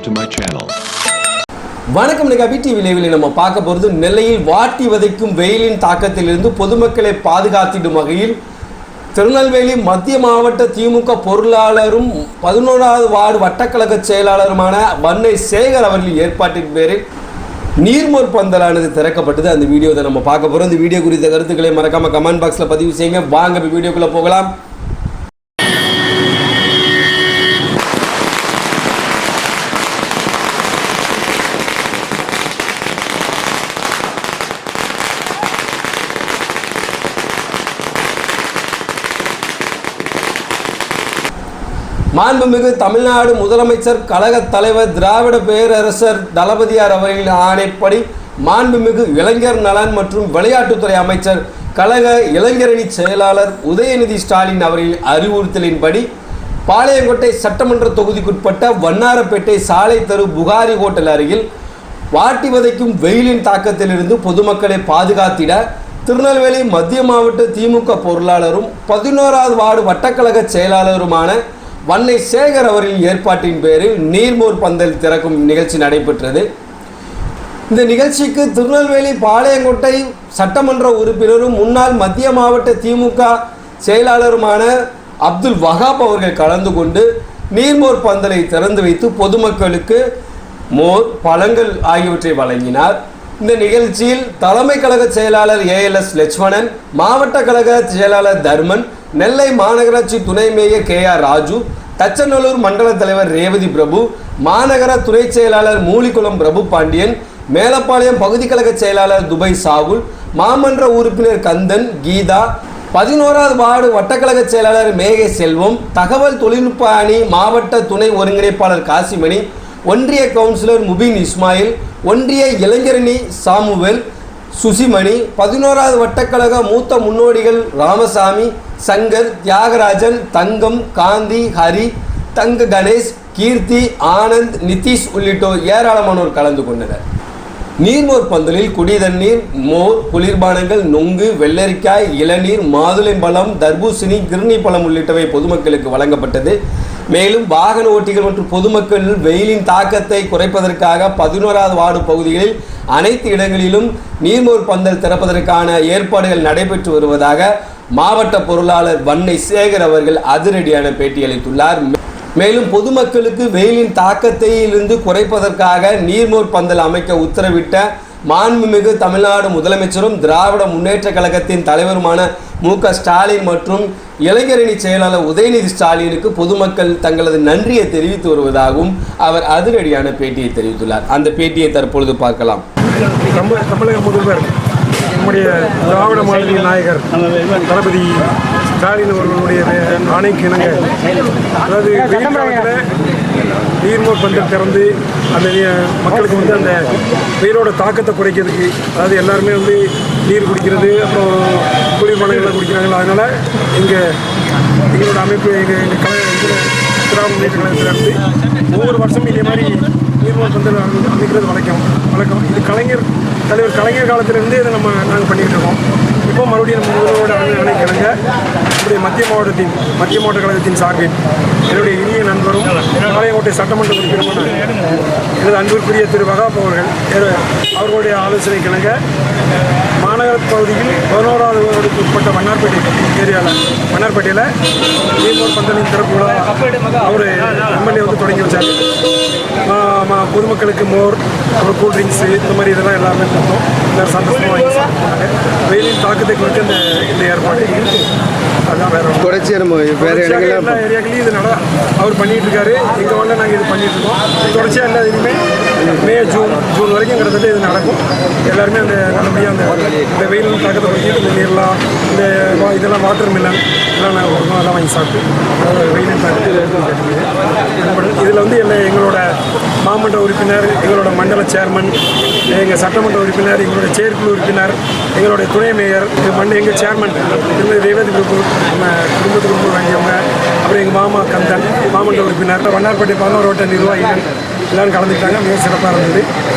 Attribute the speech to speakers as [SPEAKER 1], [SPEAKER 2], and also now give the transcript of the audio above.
[SPEAKER 1] subscribe to my channel.
[SPEAKER 2] வணக்கம் நிகாபி TV லைவில் நம்ம பார்க்க போகிறது நெல்லையில் வாட்டி வதைக்கும் வெயிலின் தாக்கத்திலிருந்து பொதுமக்களை பாதுகாத்திடும் வகையில் திருநெல்வேலி மத்திய மாவட்ட திமுக பொருளாளரும் பதினோராவது வார்டு வட்டக்கழக செயலாளருமான வன்னை சேகர் அவர்களின் ஏற்பாட்டின் பேரில் நீர்மோர் பந்தலானது திறக்கப்பட்டது. அந்த வீடியோவை நம்ம பார்க்க போகிறோம் இந்த வீடியோ குறித்த கருத்துக்களை மறக்காமல் கமெண்ட் பாக்ஸில் பதிவு செய்யுங்க. வாங்க வீடியோக்குள்ளே போகலாம். மாண்புமிகு தமிழ்நாடு முதலமைச்சர் கழகத் தலைவர் திராவிட பேரரசர் தளபதியார் அவர்களின் ஆணைப்படி மாண்புமிகு இளைஞர் நலன் மற்றும் விளையாட்டுத்துறை அமைச்சர் கழக இளைஞரணி செயலாளர் உதயநிதி ஸ்டாலின் அவர்களின் அறிவுறுத்தலின்படி பாளையங்கோட்டை சட்டமன்ற தொகுதிக்குட்பட்ட வண்ணாரப்பேட்டை சாலை தெரு புகாரி ஹோட்டல் அருகில் வாட்டி வதைக்கும் வெயிலின் தாக்கத்திலிருந்து பொதுமக்களை பாதுகாத்திட திருநெல்வேலி மத்திய மாவட்ட திமுக பொருளாளரும் பதினோராவது வார்டு வட்டக்கழக செயலாளருமான வன்னை சேகர் அவர்களின் ஏற்பாட்டின் பேரில் நீர்மோர் பந்தல் திறக்கும் நிகழ்ச்சி நடைபெற்றது. இந்த நிகழ்ச்சிக்கு திருநெல்வேலி பாளையங்கோட்டை சட்டமன்ற உறுப்பினரும் முன்னாள் மத்திய மாவட்ட திமுக செயலாளருமான அப்துல் வஹாப் அவர்கள் கலந்து கொண்டு நீர்மோர் பந்தலை திறந்து வைத்து பொதுமக்களுக்கு மோர் பழங்கள் ஆகியவற்றை வழங்கினார். இந்த நிகழ்ச்சியில் தலைமை கழக செயலாளர் ஏஎல்எஸ் லட்சுமணன் மாவட்ட கழக செயலாளர் தர்மன் நெல்லை மாநகராட்சி துணை mayor K R Raju Thachanallur மண்டல தலைவர் ரேவதி பிரபு மாநகர துணை செயலாளர் மூலிக்குளம் பிரபு பாண்டியன் மேலப்பாளையம் பகுதி கழக செயலாளர் துபை சாகுல் மாமன்ற உறுப்பினர் கந்தன் கீதா பதினோராவது வார்டு வட்டக்கழக செயலாளர் மேகை செல்வம் தகவல் தொழில்நுட்ப அணி மாவட்ட துணை ஒருங்கிணைப்பாளர் காசிமணி ஒன்றிய கவுன்சிலர் முபின் இஸ்மாயில் ஒன்றிய இளைஞரணி சாமுவேல் சுசிமணி பதினோராவது வட்டக்கழக மூத்த முன்னோடிகள் ராமசாமி சங்கர் தியாகராஜன் தங்கம் காந்தி ஹரி தங்க கணேஷ் கீர்த்தி ஆனந்த் நிதிஷ் உள்ளிட்டோர் ஏராளமானோர் கலந்து கொண்டனர். நீர்மோர் பந்தலில் குடிதண்ணீர் மோர் குளிர்பானங்கள் நொங்கு வெள்ளரிக்காய் இளநீர் மாதுளம்பழம் தர்பூசணி கிருணி பழம் உள்ளிட்டவை பொதுமக்களுக்கு வழங்கப்பட்டது. மேலும் வாகன ஓட்டிகள் மற்றும் பொதுமக்கள் வெயிலின் தாக்கத்தை குறைப்பதற்காக பதினோராவது வார்டு பகுதிகளில் அனைத்து இடங்களிலும் நீர்மோர் பந்தல் திறப்பதற்கான ஏற்பாடுகள் நடைபெற்று வருவதாக மாவட்ட பொருளாளர் வன்னை சேகர் அவர்கள் அதிரடியான பேட்டியளித்துள்ளார். மேலும் பொதுமக்களுக்கு வெயிலின் தாக்கத்தையிலிருந்து குறைப்பதற்காக நீர்மோர் பந்தல் அமைக்க உத்தரவிட்ட மாண்புமிகு தமிழ்நாடு முதலமைச்சரும் திராவிட முன்னேற்ற கழகத்தின் தலைவருமான மு க ஸ்டாலின் மற்றும் இளைஞரணி செயலாளர் உதயநிதி ஸ்டாலினுக்கு பொதுமக்கள் தங்களது நன்றியை தெரிவித்து வருவதாகவும் அவர் அதிரடியான பேட்டியை தெரிவித்துள்ளார். அந்த பேட்டியை தற்பொழுது பார்க்கலாம்.
[SPEAKER 3] தமிழக முதல்வர் நம்முடைய திராவிட மாநில நாயகர் தளபதி ஸ்டாலின் அவர்களுடைய ஆணைக்கு இணங்க அதாவது வெயில் காலத்தில் நீர்மோர் பந்தல் திறந்து அந்த மக்களுக்கு வந்து அந்த வெயிலோட தாக்கத்தை குறைக்கிறதுக்கு அதாவது எல்லாருமே வந்து நீர் குடிக்கிறது அப்புறம் குளிர்பானங்கள்லாம் குடிக்கிறாங்களா? அதனால் இங்கே எங்களோட அமைப்பு எங்கள் எங்கள் கலை திராவிட முன்னேற்ற கழகத்திலிருந்து ஒவ்வொரு வருஷமும் இதே மாதிரி நீர்மோர் பந்தல் அமை- அமைக்கிறது வழக்கம். வழக்கம். இது கலைஞர் தலைவர் கலைஞர் காலத்திலிருந்து இதை நம்ம நாங்கள் பண்ணிகிட்டு இருக்கோம். இப்போ மறுபடியும் நம்ம முதல்வரோட அணை கிழங்க நம்முடைய மத்திய மாவட்டத்தின் மத்திய மாவட்ட கழகத்தின் சார்பில் என்னுடைய இனிய நண்பரும் பாளையங்கோட்டை சட்டமன்ற உறுப்பினருமான எனது அன்பிற்குரிய திரு வகாப் அவர்கள் அவர்களுடைய ஆலோசனை கிழங்க மாநகர பகுதியில் பதினோராவது வார்டுக்கு உட்பட்ட வண்ணார்பேட்டை ஏரியாவில் வண்ணார்பேட்டையில் நீர்மோர் பந்தலின் திறப்பு விழா அவர் எம்எல்ஏ வந்து தொடங்கி வச்சார். பொதுமக்களுக்கு மோர் அப்புறம் கூல் ட்ரிங்க்ஸு இந்த மாதிரி இதெல்லாம் எல்லாமே கொடுத்தோம். எல்லாரும் சந்தோஷமாக வாங்கி சாப்பிட்டாங்க. வெயிலின் தாக்கத்தை குறித்து இந்த இந்த ஏற்பாடு. அதுதான் வேற.
[SPEAKER 4] தொடர்ச்சியாக நம்ம வேறு
[SPEAKER 3] தொடர்ச்சியாக
[SPEAKER 4] இடங்கள்ல
[SPEAKER 3] எல்லா ஏரியாக்களையும் இது நட அவர் பண்ணிட்டு இருக்காரு. எங்கள் வரல நாங்கள் இது பண்ணிட்டு இருக்கோம். தொடர்ச்சியாக எல்லா இதுலையுமே மே ஜூன் ஜூன் வரைக்கும் கிட்டத்தட்ட இது நடக்கும். எல்லாருமே அந்த நல்லபடியாக அந்த இந்த வெயில் தாக்கத்தை பற்றி இந்த நீர்லாம் இந்த இதெல்லாம் வாட்டர் மில்லன் இதெல்லாம் நாங்கள் ஒரு அதெல்லாம் வாங்கி சாப்பிட்டு அதாவது வெயிலின் தாக்கத்தை இதில் வந்து என்ன எங்களோட மாமன்ற உறுப்பினர் எங்களோட மண்டல சேர்மன் எங்கள் சட்டமன்ற உறுப்பினர் எங்களோட செயற்குழு உறுப்பினர் எங்களுடைய துணை மேயர் மண் எங்கள் சேர்மன் திருமதி ரேவதி குரூப் நம்ம குடும்பத்து குடும்பம் வாங்கியவங்க அப்புறம் எங்கள் மாமா கந்தன் மாமன்ற உறுப்பினர் வண்ணார்பேட்டை பதினோரு வட்ட நிர்வாகிகள் எல்லாரும் கலந்துக்கிட்டாங்க மிக சிறப்பாக இருந்தது.